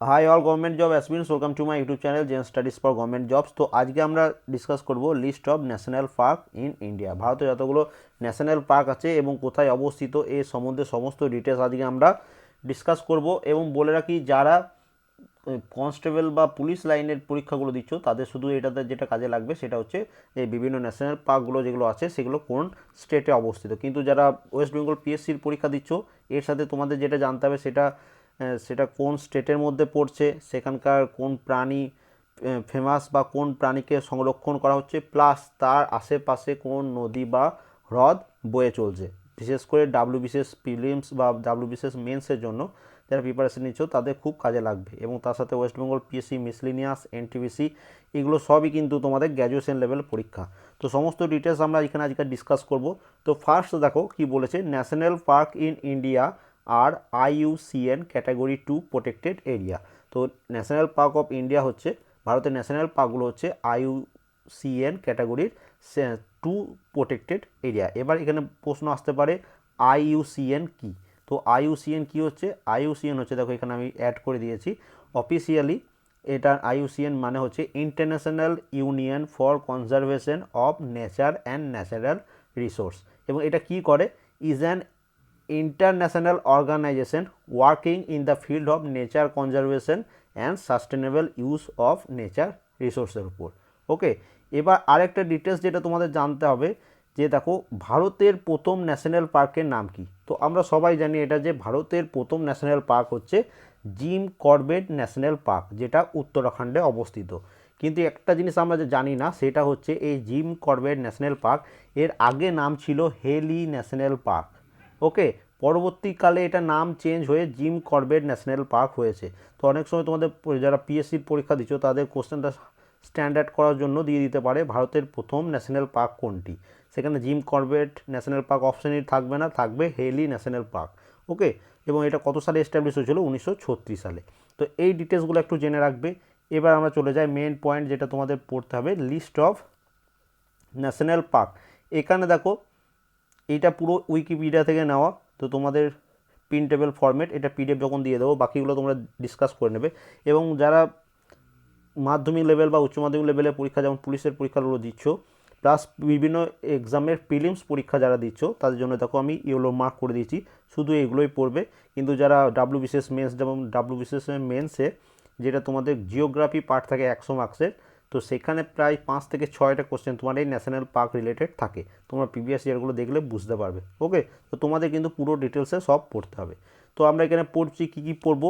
Hi all government job aspirants welcome to my YouTube channel Zen studies for government jobs তো আজকে আমরা discuss করব list of national park in India ভারতে যতগুলো national park আছে এবং কোথায় অবস্থিত, এ সম্বন্ধে সমস্ত ডিটেলস আজকে আমরা ডিসকাস করব এবং বলে রাখি, যারা কনস্টেবল বা পুলিশ লাইনের পরীক্ষাগুলো দিচ্ছ, তাদের শুধু এটাতে যেটা কাজে লাগবে সেটা হচ্ছে এই বিভিন্ন ন্যাশনাল পার্কগুলো যেগুলো আছে সেগুলো কোন স্টেটে অবস্থিত। কিন্তু যারা ওয়েস্ট বেঙ্গল পিএসসির পরীক্ষা দিচ্ছ, এর সাথে তোমাদের যেটা জানতে হবে সেটা সেটা কোন স্টেটের মধ্যে পড়ছে, সেখানকার কোন প্রাণী ফেমাস বা কোন প্রাণীকে সংরক্ষণ করা হচ্ছে প্লাস তার আশেপাশে কোন নদী বা হ্রদ বয়ে চলছে। বিশেষ করে ডাব্লিউ বিশেষ প্রিলিমস বা ডাব্লিউ বিশেষ মেন্সের জন্য যারা প্রিপারেশন নিচ্ছ, তাদের খুব কাজে লাগবে। এবং তার সাথে West Bengal PSC miscellaneous NTPC এগুলো সবই কিন্তু তোমাদের গ্র্যাজুয়েশন লেভেল পরীক্ষা। তো সমস্ত ডিটেলস আমরা এখানে আজকে ডিসকাস করব। তো ফার্স্ট দেখো কি বলেছে national park in India R IUCN category two protected area তো ন্যাশনাল পার্ক অফ ইন্ডিয়া হচ্ছে, ভারতের ন্যাশনাল পার্কগুলো হচ্ছে আইইউসিএন ক্যাটাগরির টু প্রোটেক্টেড এরিয়া এবার এখানে প্রশ্ন আসতে পারে আইইউসিএন কি? তো আইইউসিএন কি হচ্ছে? আইইউসিএন হচ্ছে, দেখো এখানে আমি অ্যাড করে দিয়েছি। অফিসিয়ালি এটা আইইউসিএন মানে হচ্ছে international union for conservation of nature and natural resource এবং এটা কি করে? Is an international organisation working in the field of nature conservation and sustainable use of nature রিসোর্সের উপর। ওকে এবার আরেকটা ডিটেলস যেটা তোমাদের জানতে হবে, যে দেখো, ভারতের প্রথম ন্যাশনাল পার্কের নাম কি? তো আমরা সবাই জানি এটা যে ভারতের প্রথম ন্যাশনাল পার্ক হচ্ছে জিম করবেট ন্যাশনাল পার্ক যেটা উত্তরাখণ্ডে অবস্থিত। কিন্তু একটা জিনিস আমরা যে জানি না, সেটা হচ্ছে এই জিম করবেট ন্যাশনাল পার্কের আগে নাম ছিল হেলি ন্যাশনাল পার্ক ওকে, পরবর্তীকালে এটা নাম চেঞ্জ হয়ে জিম করবেট ন্যাশনাল পার্ক হয়েছে। তো অনেক সময় তোমাদের যারা পিএসসির পরীক্ষা দিচ্ছ, তাদের কোশ্চেনটা স্ট্যান্ডার্ড করার জন্য দিয়ে দিতে পারে, ভারতের প্রথম ন্যাশনাল পার্ক কোনটি? সেখানে জিম করবেট ন্যাশনাল পার্ক অপশানই থাকবে না, থাকবে হেলি ন্যাশনাল পার্ক। ওকে, এবং এটা কত সালে এস্টাবলিশ হয়েছিল? উনিশশো ছত্রিশ সালে। তো এই ডিটেলসগুলো একটু জেনে রাখবে। এবার আমরা চলে যাই মেন পয়েন্ট যেটা তোমাদের পড়তে হবে লিস্ট অফ ন্যাশনাল পার্ক। এখানে দেখো এইটা পুরো উইকিপিডিয়া থেকে নেওয়া। তো তোমাদের প্রিন্টেবল ফরম্যাট এটা পিডিএফ যখন দিয়ে দেবো, বাকিগুলো তোমরা ডিসকাস করে নেবে। এবং যারা মাধ্যমিক লেভেল বা উচ্চ মাধ্যমিক লেভেলের পরীক্ষা, যেমন পুলিশের পরীক্ষাগুলো দিচ্ছ প্লাস বিভিন্ন এক্সামের প্রিলিমস পরীক্ষা যারা দিচ্ছ, তাদের জন্য দেখো আমি ইয়েলো মার্ক করে দিয়েছি। শুধু এগুলোই পড়বে। কিন্তু যারা ডাব্লিউ বিশেষ মেন্স যেমন ডাব্লিউ বিশেষ মেন্সে যেটা তোমাদের জিওগ্রাফি পার্ট থাকে একশো মার্কসের তো সেখানে প্রায় পাঁচ থেকে ছয়টা কোশ্চেন তোমার এই ন্যাশনাল পার্ক রিলেটেড থাকে। তোমরা প্রিভিয়াস ইয়ারগুলো দেখলে বুঝতে পারবে। ওকে তো তোমাদের কিন্তু পুরো ডিটেলসে সব পড়তে হবে। তো আমরা এখানে পড়ছি কী কী পড়ব?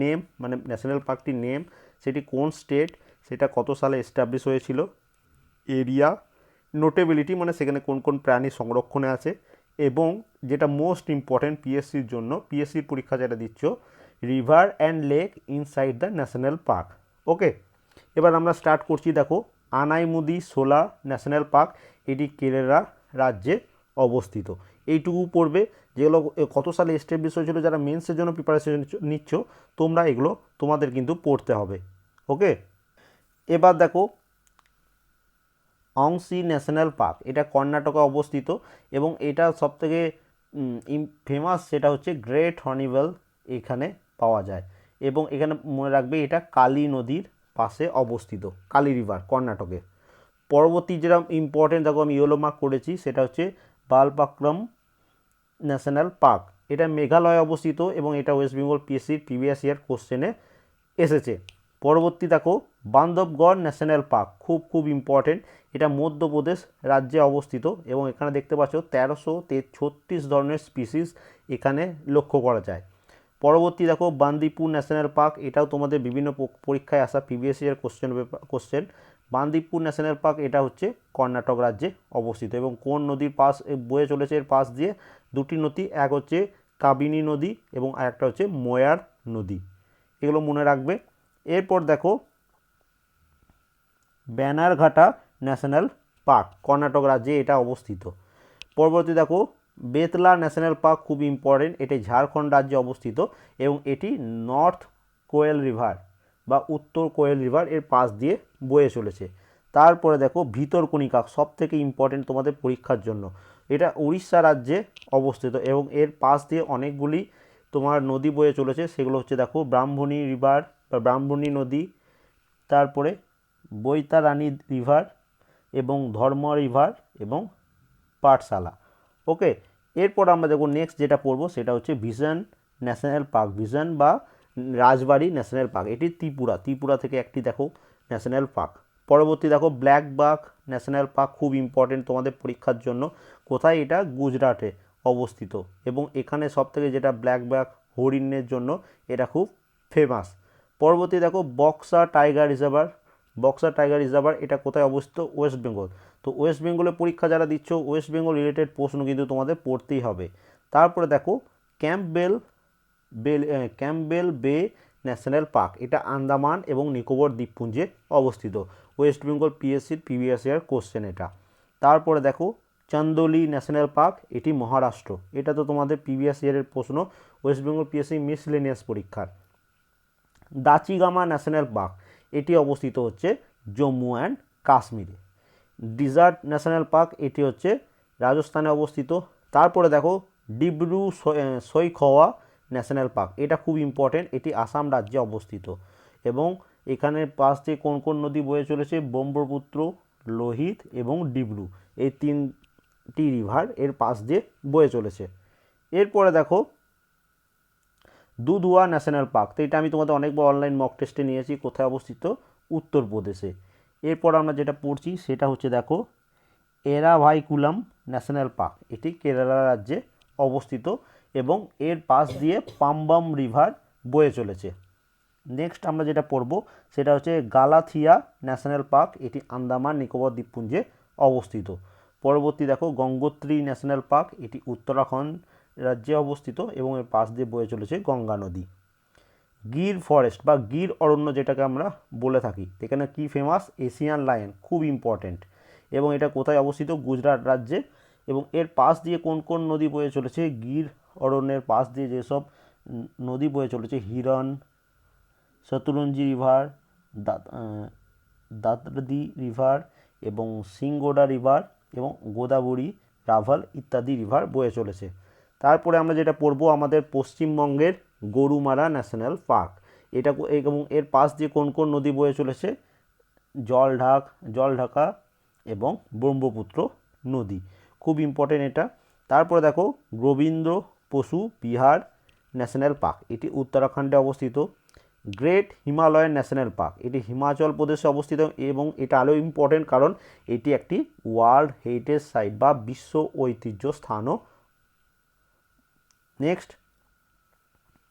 নেম মানে ন্যাশনাল পার্কটির নেম সেটি কোন স্টেট সেটা কত সালে এস্টাবলিশ হয়েছিল এরিয়া নোটেবিলিটি মানে সেখানে কোন কোন প্রাণী সংরক্ষণে আছে, এবং যেটা মোস্ট ইম্পর্ট্যান্ট পিএসসির জন্য পিএসসির পরীক্ষা যেটা দিচ্ছ river and lake inside the national park okay এবার আমরা স্টার্ট করছি, দেখো, আনাইমুদি সোলা ন্যাশনাল পার্ক এটি কেরালা রাজ্যে অবস্থিত। এইটুকু পড়বে, যেগুলো কত সালে এস্টাবলিশ হয়েছিল, যারা মেন্সের জন্য প্রিপারেশন নিচ্ছ তোমরা এগুলো তোমাদের কিন্তু পড়তে হবে, ওকে? এবার দেখো, অংশি ন্যাশনাল পার্ক এটা কর্ণাটকে অবস্থিত এবং এটা সবথেকে ফেমাস সেটা হচ্ছে গ্রেট হর্নিভেল এখানে পাওয়া যায় এবং এখানে মনে রাখবে এটা কালী নদীর পাশে অবস্থিত, কালী রিভার, কর্ণাটকে। পরবর্তী যেটা ইম্পর্টেন্ট দেখো আমি ইয়েলো মার্ক করেছি, সেটা হচ্ছে বালপাক্রম ন্যাশনাল পার্ক এটা মেঘালয়ে অবস্থিত এবং এটা ওয়েস্ট বেঙ্গল পিএসসির প্রিভিয়াস ইয়ার কোশ্চেনে এসেছে। পরবর্তী দেখো, বান্ধবগড় ন্যাশনাল পার্ক খুব খুব ইম্পর্টেন্ট এটা মধ্যপ্রদেশ রাজ্যে অবস্থিত এবং এখানে দেখতে পাচ্ছ তেরোশো তে ছত্রিশ ধরনের স্পিসিস এখানে লক্ষ্য করা যায়। পরবর্তী দেখো বান্দিপুর ন্যাশনাল পার্ক, এটাও তোমাদের বিভিন্ন পরীক্ষায় আসা previous year question question Bandipur national park, এটা হচ্ছে কর্ণাটক রাজ্যে অবস্থিত এবং কোন নদীর পাশ বয়ে চলেছে এর পাশ দিয়ে? দুটি নদী, এক হচ্ছে কাবিনী নদী এবং আরেকটা হচ্ছে ময়ার নদী। এগুলো মনে রাখবে। এরপর দেখো ব্যানারঘাটা ন্যাশনাল পার্ক, কর্ণাটক রাজ্যে এটা অবস্থিত। পরবর্তী দেখো বেতলা ন্যাশনাল পার্ক খুব ইম্পর্টেন্ট এটি ঝাড়খণ্ড রাজ্যে অবস্থিত এবং এটি নর্থ কোয়েল রিভার বা উত্তর কোয়েল রিভার এর পাশ দিয়ে বয়ে চলেছে। তারপরে দেখো ভিতরকণিকা সব থেকে ইম্পর্টেন্ট তোমাদের পরীক্ষার জন্য। এটা উড়িষ্যা রাজ্যে অবস্থিত এবং এর পাশ দিয়ে অনেকগুলি তোমার নদী বয়ে চলেছে, সেগুলো হচ্ছে দেখো ব্রাহ্মণী রিভার বা ব্রাহ্মণী নদী, তারপরে বৈতারানী রিভার এবং ধর্ম রিভার এবং পাঠশালা। ওকে এরপর আমরা দেখব নেক্সট যেটা পড়ব সেটা হচ্ছে ভিশন ন্যাশনাল পার্ক ভিশন বা রাজবাড়ি ন্যাশনাল পার্ক এটি ত্রিপুরা ত্রিপুরা থেকে একটি দেখো ন্যাশনাল পার্ক পরবর্তী দেখো ব্ল্যাক বাক ন্যাশনাল পার্ক খুব ইম্পর্টেন্ট তোমাদের পরীক্ষার জন্য। কোথায় এটা? গুজরাটে অবস্থিত এবং এখানে সবথেকে যেটা ব্ল্যাক ব্যাক হরিণের জন্য এটা খুব ফেমাস পরবর্তী দেখো Buxa tiger reservoir Buxa tiger reservoir এটা কোথায় অবস্থিত? ওয়েস্ট বেঙ্গল তো ওয়েস্ট বেঙ্গলের পরীক্ষা যারা দিচ্ছ ওয়েস্ট বেঙ্গল রিলেটেড প্রশ্ন কিন্তু তোমাদের পড়তেই হবে। তারপরে দেখো Campbell Bell Campbell Bay National Park এটা আন্দামান এবং নিকোবর দ্বীপপুঞ্জে অবস্থিত। ওয়েস্ট বেঙ্গল পিএসসির প্রিভিয়াস ইয়ার কোশ্চেন এটা। তারপরে দেখো চান্দোলি ন্যাশনাল পার্ক এটি মহারাষ্ট্র। এটা তো তোমাদের প্রিভিয়াস ইয়ারের প্রশ্ন ওয়েস্ট বেঙ্গল পিএসসি মিসলেনিয়াস পরীক্ষার। দাচিগামা ন্যাশনাল পার্ক এটি অবস্থিত হচ্ছে জম্মু অ্যান্ড কাশ্মীরে। ডিজার্ট ন্যাশনাল পার্ক, এটি হচ্ছে রাজস্থানে অবস্থিত। তারপরে দেখো, ডিব্রু সৈখওয়া ন্যাশনাল পার্ক, এটা খুব ইম্পর্টেন্ট এটি আসাম রাজ্যে অবস্থিত। এবং এখানের পাশ দিয়ে কোন কোন নদী বয়ে চলেছে? ব্রহ্মপুত্র, লোহিত এবং ডিব্রু, এই তিনটি রিভার এর পাশ দিয়ে বয়ে চলেছে। এরপরে দেখো দুধুয়া ন্যাশনাল পার্ক। তো এটা আমি তোমাদের অনেকবার অনলাইন মক টেস্টে নিয়েছি, কোথায় অবস্থিত? উত্তরপ্রদেশে। এরপর আমরা যেটা পড়ছি, সেটা হচ্ছে দেখো, এরাভাইকুলাম ন্যাশনাল পার্ক। এটি কেরালা রাজ্যে অবস্থিত এবং এর পাশ দিয়ে পাম্বাম রিভার বয়ে চলেছে। নেক্সট আমরা যেটা পড়ব, সেটা হচ্ছে গালাথিয়া ন্যাশনাল পার্ক। এটি আন্দামান, নিকোবর দ্বীপপুঞ্জে অবস্থিত। পরবর্তী দেখো, গঙ্গোত্রী ন্যাশনাল পার্ক। এটি উত্তরাখণ্ড রাজ্যে অবস্থিত এবং এর পাশ দিয়ে বয়ে চলেছে গঙ্গা নদী। গির ফরেস্ট বা গির অরণ্য যেটাকে আমরা বলে থাকি, এখানে কি ফেমাস এশিয়ান লায়ন, খুব ইম্পর্ট্যান্ট এবং এটা কোথায় অবস্থিত? গুজরাট রাজ্যে। এবং এর পাশ দিয়ে কোন কোন নদী বয়ে চলেছে? গির অরণ্যের পাশ দিয়ে যেসব নদী বয়ে চলেছে, হিরণ, শতরঞ্জি রিভার দাতরদি রিভার এবং সিংগোডা রিভার এবং গোদাবরী, রাভাল ইত্যাদি রিভার বয়ে চলেছে। তারপরে আমরা যেটা পড়ব আমাদের পশ্চিমবঙ্গের গরুমারা ন্যাশনাল পার্ক। এটা এবং এর পাশ দিয়ে কোন কোন নদী বয়ে চলেছে? জলঢাক, জলঢাকা এবং ব্রহ্মপুত্র নদী। খুব ইম্পর্টেন্ট এটা। তারপরে দেখো গোবিন্দ্র পশু বিহার ন্যাশনাল পার্ক। এটি উত্তরাখণ্ডে অবস্থিত। Great Himalayan national park. এটি হিমাচল প্রদেশে অবস্থিত এবং এটা আরও ইম্পর্টেন্ট কারণ এটি একটি ওয়ার্ল্ড হেরিটেজ সাইট বা বিশ্ব ঐতিহ্য স্থানও। Next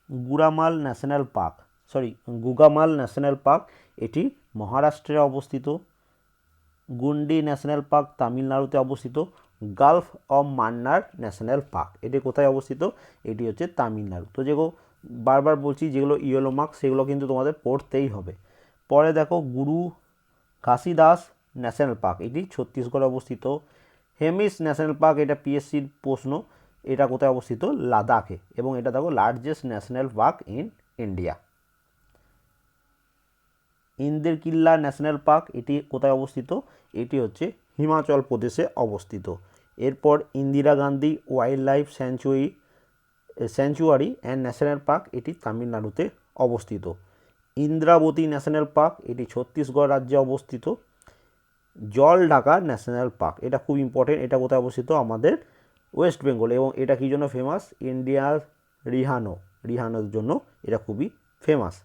Guramal national park sorry Gugamal national park এটি মহারাষ্ট্রে অবস্থিত। গুন্ডি ন্যাশনাল পার্ক তামিলনাড়ুতে অবস্থিত। Gulf of Mannar national park এটি কোথায় অবস্থিত? এটি হচ্ছে তামিলনাড়ু। তো যেগুলো বারবার বলছি, যেগুলো ইয়েলো মার্ক সেগুলো কিন্তু তোমাদের পড়তেই হবে। পরে দেখো, গুরু ঘাসিদাস ন্যাশনাল পার্ক এটি ছত্তিশগড়ে অবস্থিত। হেমিস ন্যাশনাল পার্ক এটা পিএসসির প্রশ্ন। এটা কোথায় অবস্থিত? লাদাখে। এবং এটা দেখো largest national park in India ইন্দের Killa national park এটি কোথায় অবস্থিত? এটি হচ্ছে হিমাচল প্রদেশে অবস্থিত। এরপর Indira Gandhi wildlife sanctuary sanctuary and national park এটি তামিলনাড়ুতে অবস্থিত। ইন্দ্রাবতী ন্যাশনাল পার্ক এটি ছত্তিশগড় রাজ্যে অবস্থিত। জল ঢাকা ন্যাশনাল পার্ক এটা খুব ইম্পর্টেন্ট এটা কোথায় অবস্থিত? আমাদের ওয়েস্ট বেঙ্গল এবং এটা কী জন্য ফেমাস ইন্ডিয়ার রিহানো, রিহানোর জন্য এটা খুবই famous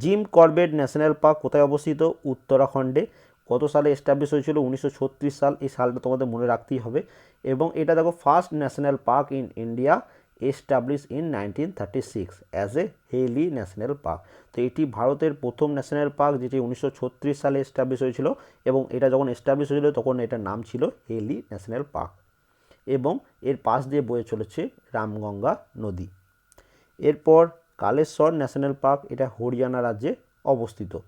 Jim Corbett national park কোথায় অবস্থিত? উত্তরাখণ্ডে। কত সালে এস্টাবলিশ হয়েছিল? উনিশশো ছত্রিশ সাল। এই সালটা তোমাদের মনে রাখতেই হবে। এবং এটা দেখো first national park in India establish in nineteen thirty six as a Hailey national park তো এটি ভারতের প্রথম ন্যাশনাল পার্ক যেটি উনিশশো ছত্রিশ সালে এস্টাবলিশ হয়েছিল। এবং এটা যখন এস্টাবলিশ হয়েছিল, তখন এটার নাম ছিল হেলি ন্যাশনাল পার্ক এবং এর পাশ দিয়ে বয়ে চলেছে রামগঙ্গা নদী। এরপর কালেশ্বর ন্যাশনাল পার্ক, এটা হরিয়ানা রাজ্যে অবস্থিত।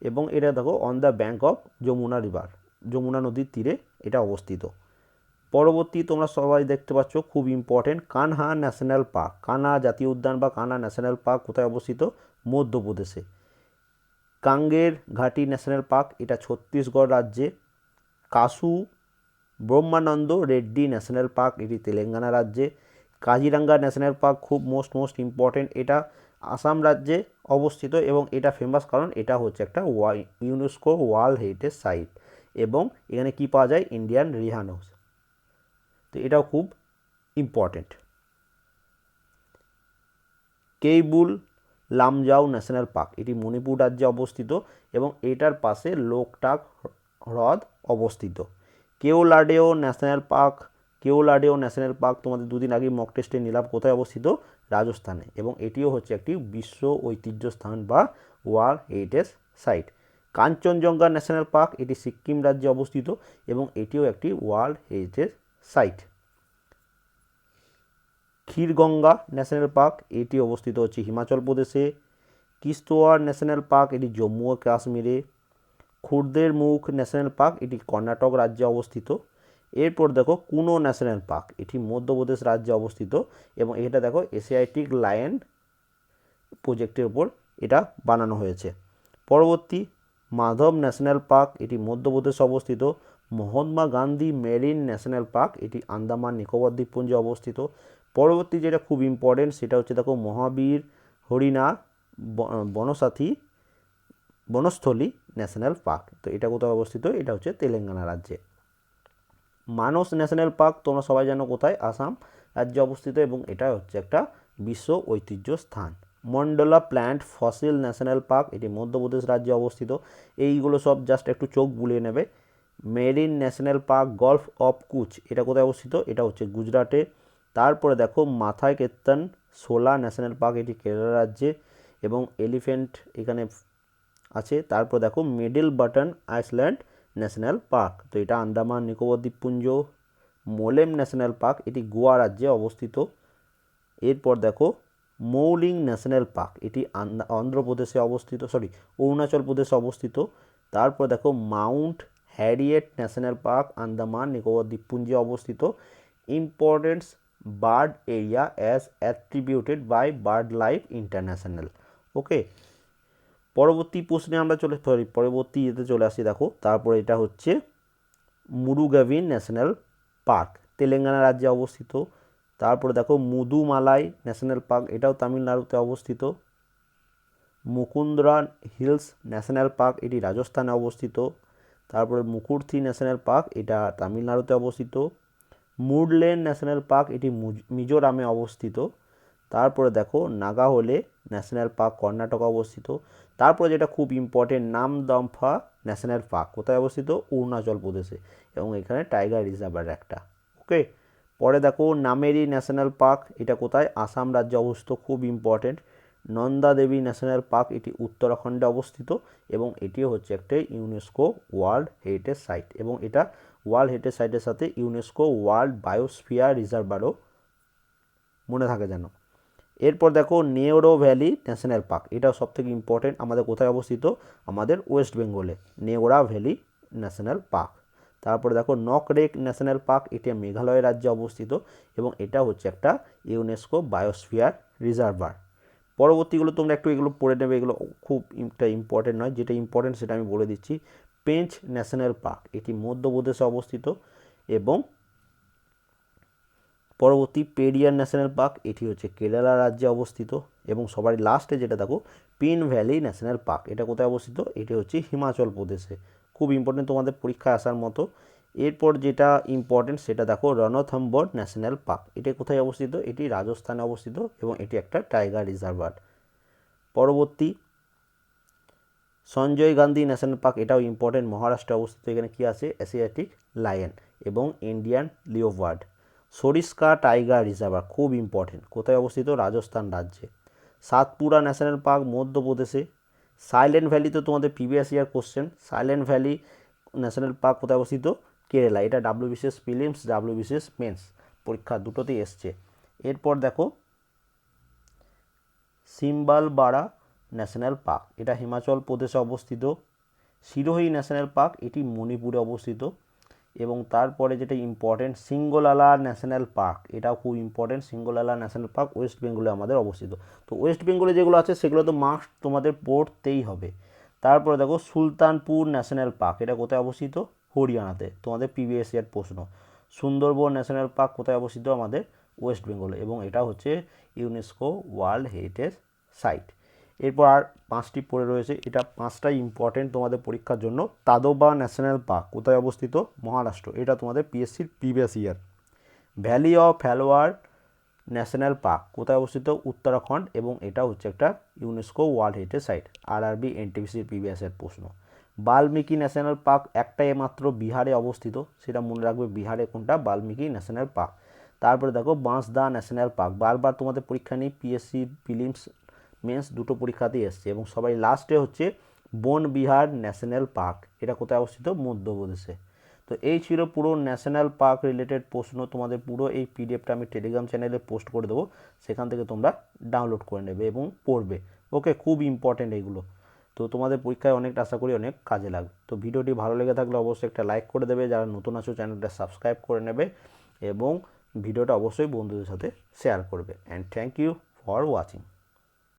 এবং এটা দেখো on the bank of Yamuna river Yamuna নদীর তীরে এটা অবস্থিত। পরবর্তী তোমরা সবাই দেখতে পাচ্ছ খুব important Kanha national park. Kanha জাতীয় উদ্যান বা কানহা ন্যাশনাল পার্ক কোথায় অবস্থিত? মধ্যপ্রদেশে। কাঙ্গের ঘাটি ন্যাশনাল পার্ক, এটা ছত্তিশগড় রাজ্যে। কাসু ব্রহ্মানন্দ রেড্ডি ন্যাশনাল পার্ক, এটি তেলেঙ্গানা রাজ্যে। কাজিরাঙ্গা ন্যাশনাল পার্ক খুব মোস্ট মোস্ট ইম্পর্টেন্ট। এটা আসাম রাজ্যে অবস্থিত এবং এটা ফেমাস কারণ এটা হচ্ছে একটা ইউনেস্কো ওয়ার্ল্ড হেরিটেজ সাইট এবং এখানে কি পাওয়া যায়? ইন্ডিয়ান রিহানোস তো এটাও খুব important. Keibul Lamjao national park, এটি মণিপুর রাজ্যে অবস্থিত এবং এটার পাশে লোকটাক হ্রদ অবস্থিত। Keoladeo national park Keoladeo national park তোমাদের দুদিন আগে মক টেস্টে নিলাম, কোথায় অবস্থিত? রাজস্থানে। এবং এটিও হচ্ছে একটি বিশ্ব ঐতিহ্য স্থান বা world heritage site. Kanchenjunga national park, এটি সিকিম রাজ্যে অবস্থিত এবং এটিও একটি world heritage site. Khirganga national park, এটি অবস্থিত হচ্ছে হিমাচল প্রদেশে। কিস্তোয়ার ন্যাশনাল পার্ক, এটি জম্মু ও কাশ্মীরে। খুরদের মুখ ন্যাশনাল পার্ক, এটি কর্ণাটক রাজ্যে অবস্থিত। এরপর দেখো কুনো ন্যাশনাল পার্ক, এটি মধ্যপ্রদেশ রাজ্যে অবস্থিত এবং এটা দেখো এশিয়াটিক লায়ন প্রজেক্টের উপর এটা বানানো হয়েছে। পরবর্তী মাধব ন্যাশনাল পার্ক, এটি মধ্যপ্রদেশ অবস্থিত। Mahatma Gandhi marine national park, এটি আন্দামান নিকোবর দ্বীপপুঞ্জে অবস্থিত। পরবর্তী যেটা খুব ইম্পর্টেন্ট সেটা হচ্ছে দেখো মহাবীর হরিণা বনসাথী বনস্থলী ন্যাশনাল পার্ক। তো এটা কোথায় অবস্থিত? এটা হচ্ছে তেলেঙ্গানা রাজ্যে। মানস ন্যাশনাল পার্ক, তোমরা সবাই জানো কোথায়? আসাম রাজ্যে অবস্থিত এবং এটা হচ্ছে একটা বিশ্ব ঐতিহ্য স্থান। Mandla plant fossil national park, এটি মধ্যপ্রদেশ রাজ্যে অবস্থিত। এইগুলো সব জাস্ট একটু চোখ বুলিয়ে নেবে। Marine national park, gulf of Kutch, এটা কোথায় অবস্থিত? এটা হচ্ছে গুজরাটে। তারপরে দেখো মাথায় কেত্তন সোলা ন্যাশনাল পার্ক, এটি কেরালা রাজ্যে। এবং এলিফ্যান্ট, এখানে আছে। তারপর দেখো middle button island national park তো এটা আন্দামান, নিকোবর, দ্বীপপুঞ্জ, মোলেম ন্যাশনাল পার্ক এটি গোয়া রাজ্যে অবস্থিত। এরপর দেখো মৌলিং ন্যাশনাল পার্ক এটি অন্ধ্রপ্রদেশে অবস্থিত সরি অরুণাচল প্রদেশে অবস্থিত। তারপর দেখো mount Harriet national park Andaman, Nicobar, দ্বীপপুঞ্জে অবস্থিত। Importance bird area as attributed by bird life international okay পরবর্তী প্রশ্নে আমরা চলে সরি পরবর্তী ইয়েতে চলে আসি, দেখো। তারপরে এটা হচ্ছে মুরুগাভিন ন্যাশনাল পার্ক, তেলেঙ্গানা রাজ্যে অবস্থিত। তারপরে দেখো, মুদুমালাই ন্যাশনাল পার্ক, এটাও তামিলনাড়ুতে অবস্থিত। মুকুন্দরা হিলস ন্যাশনাল পার্ক, এটি রাজস্থানে অবস্থিত। তারপরে মুকুর্থি ন্যাশনাল পার্ক, এটা তামিলনাড়ুতে অবস্থিত। মুডলেন ন্যাশনাল পার্ক, এটি মিজোরামে অবস্থিত। তারপরে দেখো, নাগাহোলে ন্যাশনাল পার্ক, কর্ণাটকে অবস্থিত। তারপরে যেটা খুব ইম্পর্টেন্ট নামদম্ফা ন্যাশনাল পার্ক, কোথায় অবস্থিত? অরুণাচল প্রদেশে। এবং এখানে টাইগার রিজার্ভার একটা। ওকে পরে দেখো, নামেরি ন্যাশনাল পার্ক, এটা কোথায়? আসাম রাজ্যে অবস্থিত, খুব important Nanda Devi national park, এটি উত্তরাখণ্ডে অবস্থিত এবং এটি হচ্ছে একটা ইউনেস্কো ওয়ার্ল্ড হেরিটেজ সাইট এবং এটা ওয়ার্ল্ড হেরিটেজ সাইটের সাথে ইউনেস্কো ওয়ার্ল্ড বায়োস্ফিয়ার রিজার্ভারও মনে থাকে যেন। এরপর দেখো নেওরো ভ্যালি ন্যাশনাল পার্ক এটাও সব থেকে ইম্পর্টেন্ট আমাদের কোথায় অবস্থিত? আমাদের ওয়েস্ট বেঙ্গলে নেওরা ভ্যালি ন্যাশনাল পার্ক তারপরে দেখো নকরেক ন্যাশনাল পার্ক এটি মেঘালয় রাজ্যে অবস্থিত এবং এটা হচ্ছে একটা ইউনেস্কো বায়োস্ফিয়ার রিজার্ভার পরবর্তীগুলো তোমরা একটু এগুলো পড়ে নেবে, এগুলো খুব একটা ইম্পর্টেন্ট নয়। যেটা ইম্পর্টেন্ট সেটা আমি বলে দিচ্ছি পেঞ্চ ন্যাশনাল পার্ক এটি মধ্যপ্রদেশে অবস্থিত এবং পরবর্তী পেরিয়ার ন্যাশনাল পার্ক, এটি হচ্ছে কেরালা রাজ্যে অবস্থিত এবং সবার লাস্টে যেটা দেখো, পিন ভ্যালি ন্যাশনাল পার্ক। এটা কোথায় অবস্থিত? এটি হচ্ছে হিমাচল প্রদেশে। খুব ইম্পর্টেন্ট তোমাদের পরীক্ষায় আসার মতো। এরপর যেটা ইম্পর্টেন্ট সেটা দেখো, রণথম্বর ন্যাশনাল পার্ক। এটা কোথায় অবস্থিত? এটি রাজস্থানে অবস্থিত এবং এটি একটা টাইগার রিজার্ভার। পরবর্তী সঞ্জয় গান্ধী ন্যাশনাল পার্ক, এটাও ইম্পর্টেন্ট মহারাষ্ট্রে অবস্থিত। এখানে কি আছে? এশিয়াটিক লায়ন এবং Indian leopard Sariska tiger reservoir খুব ইম্পর্টেন্ট কোথায় অবস্থিত? রাজস্থান রাজ্যে। সাতপুরা ন্যাশনাল পার্ক, মধ্যপ্রদেশে। সাইলেন্ট ভ্যালি তো তোমাদের previous year question silent valley national park কোথায় অবস্থিত? কেরালা। এটা ডাব্লিউবিসিএস প্রিলিমস ডাব্লিউবিসিএস মেন্স। পরীক্ষা দুটোতেই এসছে। এরপর দেখো, সিম্বালবাড়া ন্যাশনাল পার্ক। এটা হিমাচল প্রদেশে অবস্থিত। সিরোহি ন্যাশনাল পার্ক, এটি মণিপুরে অবস্থিত। এবং তারপরে যেটা ইম্পর্টেন্ট সিঙ্গলালা ন্যাশনাল পার্ক এটাও খুব important Singalila national park west বেঙ্গলে আমাদের অবস্থিত। তো ওয়েস্ট বেঙ্গলে যেগুলো আছে, সেগুলো তো মাস্ট তোমাদের পড়তেই হবে। তারপরে দেখো সুলতানপুর ন্যাশনাল পার্ক এটা কোথায় অবস্থিত? হরিয়ানাতে তোমাদের প্রিভিয়াস ইয়ার প্রশ্ন। সুন্দরবন ন্যাশনাল পার্ক কোথায় অবস্থিত? আমাদের ওয়েস্ট বেঙ্গলে এবং এটা হচ্ছে ইউনেস্কো ওয়ার্ল্ড হেরিটেজ সাইট এরপর আর পাঁচটি পড়ে রয়েছে। এটা পাঁচটাই ইম্পর্টেন্ট তোমাদের পরীক্ষার জন্য। তাদোবা ন্যাশনাল পার্ক, কোথায় অবস্থিত? মহারাষ্ট্র। এটা তোমাদের পিএসসির previous year valley of flower national park কোথায় অবস্থিত? উত্তরাখণ্ড এবং এটা হচ্ছে একটা ইউনেস্কো ওয়ার্ল্ড হেরিটেজ সাইট আর আরবি এনটিপিসির প্রিভিয়াসের প্রশ্ন। বাল্মীকি ন্যাশনাল পার্ক একটাই মাত্র বিহারে অবস্থিত। সেটা মনে রাখবে বিহারে কোনটা? Valmiki national park. তারপরে দেখো বাঁশদা ন্যাশনাল পার্ক। বারবার তোমাদের পরীক্ষা নেই পিএসসি প্রিলিমস মেন্স দুটো পরীক্ষাতেই এসছে এবং সবাই লাস্টে হচ্ছে বন বিহার ন্যাশনাল পার্ক এটা কোথায় অবস্থিত? মধ্যপ্রদেশে। তো এই ছিল পুরো ন্যাশনাল পার্ক রিলেটেড প্রশ্ন, তোমাদের পুরো এই পিডিএফটা আমি টেলিগ্রাম চ্যানেলে পোস্ট করে দেবো, সেখান থেকে তোমরা ডাউনলোড করে নেবে এবং পড়বে। ওকে খুব ইম্পর্টেন্ট এগুলো তো তোমাদের পরীক্ষায় অনেকটা আশা করি অনেক কাজে লাগবে। তো ভিডিওটি ভালো লেগে থাকলে অবশ্যই একটা লাইক করে দেবে, যারা নতুন আছো চ্যানেলটা সাবস্ক্রাইব করে নেবে এবং ভিডিওটা অবশ্যই বন্ধুদের সাথে শেয়ার করবে। And thank you for watching